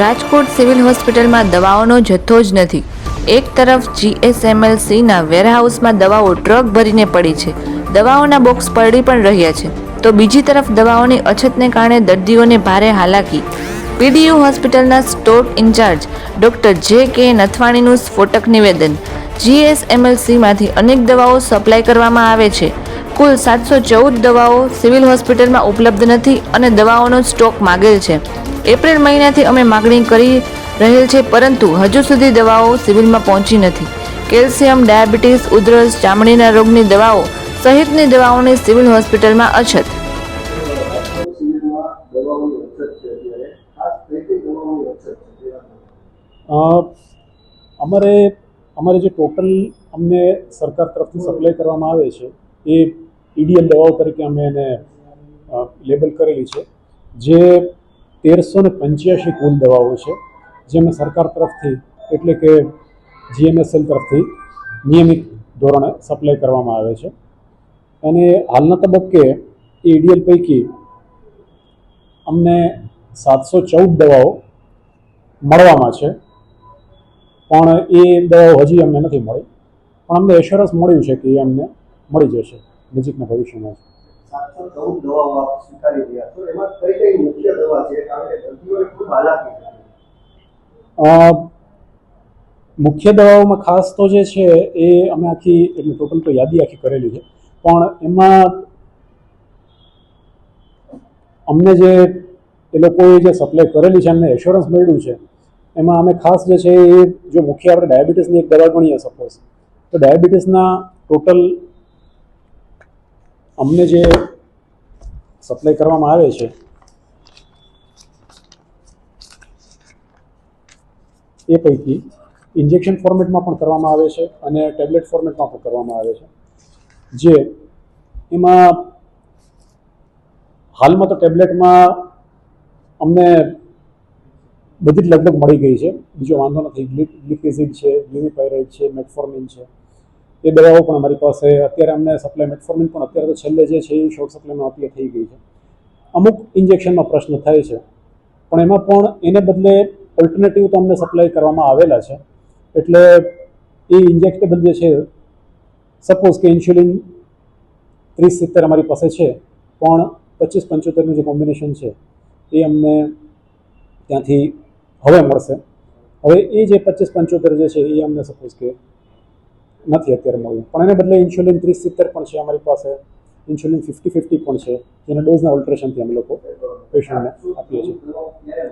Rajkot civil હોસ્પિટલમાં દવાઓનો જથ્થો જ નથી. એક તરફ જીએસએમએલસીના વેરહાઉસમાં દવાઓ ટ્રક ભરીને પડી છે. દવાઓના બોક્સ પડી પણ રહ્યા છે. તો બીજી તરફ દવાઓની અછતને કારણે દર્દીઓને ભારે હાલાકી. પીડીયુ હોસ્પિટલના સ્ટોર ઇન્ચાર્જ ડોક્ટર જે કે નથવાણીનું સ્ફોટક નિવેદન. જીએસએમએલસીમાંથી અનેક દવાઓ સપ્લાય કરવામાં આવે છે. કુલ સાતસો ચૌદ દવાઓ સિવિલ હોસ્પિટલમાં ઉપલબ્ધ નથી અને દવાઓનો સ્ટોક માગેલ છે. એપ્રિલ મહિનાથી અમે માગણી કરી રહેલ છે, પરંતુ હજુ સુધી દવાઓ સિવિલમાં પહોંચી નથી. કેલ્શિયમ, ડાયાબિટીસ, ઉધરસ, ચામડીના રોગની દવાઓ સહિતની દવાઓની સિવિલ હોસ્પિટલમાં અછત. અમારે અમારે જે ટોટલ અમને સરકાર તરફથી સપ્લાય કરવામાં આવે છે, એ ઈડીએલ દવાઓ તરીકે અમે એને લેબલ કરેલી છે. જે તેરસો ને પંચ્યાસી કુલ દવાઓ છે, જે સરકાર તરફથી એટલે કે જીએમએસએલ તરફથી નિયમિત ધોરણે સપ્લાય કરવામાં આવે છે. અને હાલના તબક્કે એ ઈડીએલ પૈકી અમને સાતસો ચૌદ દવાઓ મળવામાં છે, પણ એ દવાઓ હજી અમને નથી મળી. પણ અમને એશ્યોરન્સ મળ્યું છે કે એ અમને મળી જશે નજીકના ભવિષ્યમાં. સાતસો ચૌદ દવાઓ આપ સ્વીકારી રહ્યા છો. એમાં કઈ કઈ મુખ્ય દવા છે? કારણ કે દર્દીઓને ખૂબ હાલાકી મુખ્ય દવાઓમાં ખાસ તો જે છે એ અમે આખી એટલે ટોટલ તો યાદી આખી કરેલી છે. પણ એમાં અમને જે એ લોકોએ જે સપ્લાય કરેલી છે અમને એશ્યોરન્સ મળ્યું છે, એમાં અમે ખાસ જે છે એ, જો મુખ્ય આપણે ડાયાબિટીસની એક દવા ગણીએ સપોઝ તો ડાયાબિટીસના ટોટલ અમને જે સપ્લાય કરવામાં આવે છે એ પૈકી ઇન્જેક્શન ફોર્મેટમાં પણ કરવામાં આવે છે અને ટેબ્લેટ ફોર્મેટમાં પણ કરવામાં આવે છે જે એમાં હાલમાં તો ટેબ્લેટમાં અમને બધી જ લગભગ મળી ગઈ છે બીજો વાંધો નથી ગ્લિફિઝિડ છે ગ્લિમિપાયરાઇડ છે મેટફોર્મિન છે એ દવાઓ પણ અમારી પાસે અત્યારે અમને સપ્લાય મેટફોર્મિન પણ અત્યારે તો છેલ્લે જે છે એ શોર્ટ સપ્લાયમાં અપ્લાય થઈ ગઈ છે. અમુક ઇન્જેક્શનમાં પ્રશ્ન થાય છે, પણ એમાં પણ એને બદલે ઓલ્ટરનેટિવ તો અમને સપ્લાય કરવામાં આવેલા છે. એટલે એ ઇન્જેક્ટેબલ જે છે સપોઝ કે ઇન્સ્યુલિન ત્રીસ સિત્તેર અમારી પાસે છે, પણ પચીસ પંચોતેરનું જે કોમ્બિનેશન છે, એ અમને ત્યાંથી હવે મળશે. હવે એ જે પચીસ પંચોતેર જે છે એ અમને સપોઝ કે નથી અત્યારે મળ્યું. પણ એને બદલે ઇન્સ્યુલિન ત્રીસ સિત્તેર પણ છે અમારી પાસે. ઇન્સ્યુલિન ફિફ્ટી ફિફ્ટી પણ છે. જેના ડોઝના ઓલ્ટ્રેશનથી અમે લોકો પેશન્ટને આપીએ છીએ.